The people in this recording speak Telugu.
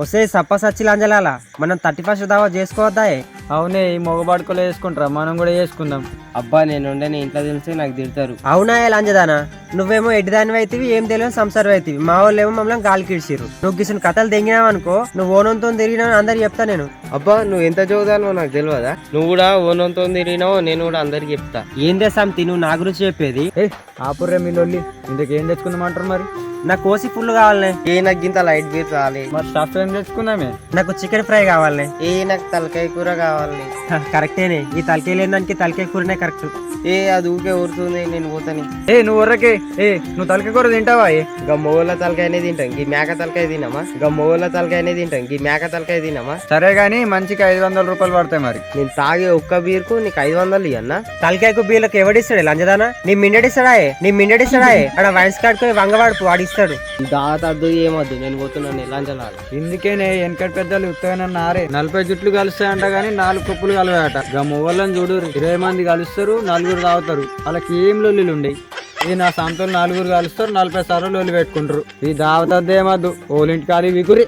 వస్తే సప్ప సచ్చి లంజలాల మనం థర్టీ ఫస్ట్ దావా చేసుకోవద్దా అవునే ఈ మొగబాడుకోలో వేసుకుంటారా మనం కూడా వేసుకుందాం. అబ్బా నేను ఉండే నీ ఇంట్లో తెలిసి నాకు తిడతారు. అవునా లంజదానా? నువ్వేమో ఎడ్డి దాని అవుతావి ఏం తెలియని సంసారం అవుతావి మా వాళ్ళు ఏమో మమ్మల్ని గాలి కిడిచిర్రు. నువ్వు గిసిన కథలు తెంగినావు అనుకో నువ్వు ఓనంతో తిరిగినావు అందరు చెప్తా నేను. అబ్బా నువ్వు ఎంత చదువుతానో నాకు తెలియదా నువ్వు కూడా ఓనంతో తిరిగినావో నేను కూడా అందరికి చెప్తా. ఏం చేస్తాం నువ్వు నా గురించి చెప్పేది? ఏ ఆపుర్రే మీ లొల్లి ఇందుకు ఏం తెచ్చుకుందామంటారు మరి? నా కోసి ఫుల్ కావాలనే. ఏ నాకు ఇంత లైట్ బీర్ చాలి మరి స్టఫ్ ఏం తెచ్చుకుందామే నాకు చికెన్ ఫ్రై కావాలనే. ఏ నాకు తలకాయ కూర కావాలి కరెక్టేనే ఈ తలకాయ లేని దానికి తలకాయ కూరనే కరెక్ట్ ఏ అది ఊకే ఊరుతుంది నేను పోతాని. ఏ నువ్వు ఉర్రకే ఏ నువ్వు తలకి కూర తింటావా ఏ? గా మొగోళ్ళ తలకాయనే తింటాం. గీ మేక తలకాయ తినమా? గా మొగోళ్ళ తలకాయనే తింటాం. గీ మేక తలకాయ తినమా? సరే గానీ మంచికి ఐదు వందల రూపాయలు పడతాయి మరి. నేను తాగే ఒక్క బీర్కు నీకు ఐదు వందలు ఇవ్వన్నా తలకాయకు బీళ్ళకి ఎవడిస్తాడు లంజదానా? నీ మిండడిస్తాడా నీ మిండడిస్తాడా ఆడ వైన్స్ కాడుకొని వంగవాడు వాడిస్తాడు దాతద్దు ఏమొద్దు నేను పోతున్నాను లంచలాలు ఇందుకేనే వెనకటి పెద్దలు ఉత్తగానే నారే నలభై జుట్లు కలుస్తాయంట గానీ నాలుగు కప్పులు కలవాయట. ఇక మొగోళ్ళని చూడు ఇరవై మంది కలుస్తారు నలుగురు తాగుతారు. వాళ్ళకి ఏం లొల్లిలు ఉండయి ఈ నా సంతలు నలుగురు కలుస్తారు నలభై సార్లు లొల్లి పెట్టుకుంటారు. ఈ దావతద్దు ఏమద్దు? ఓలింటి కాలి వికురి.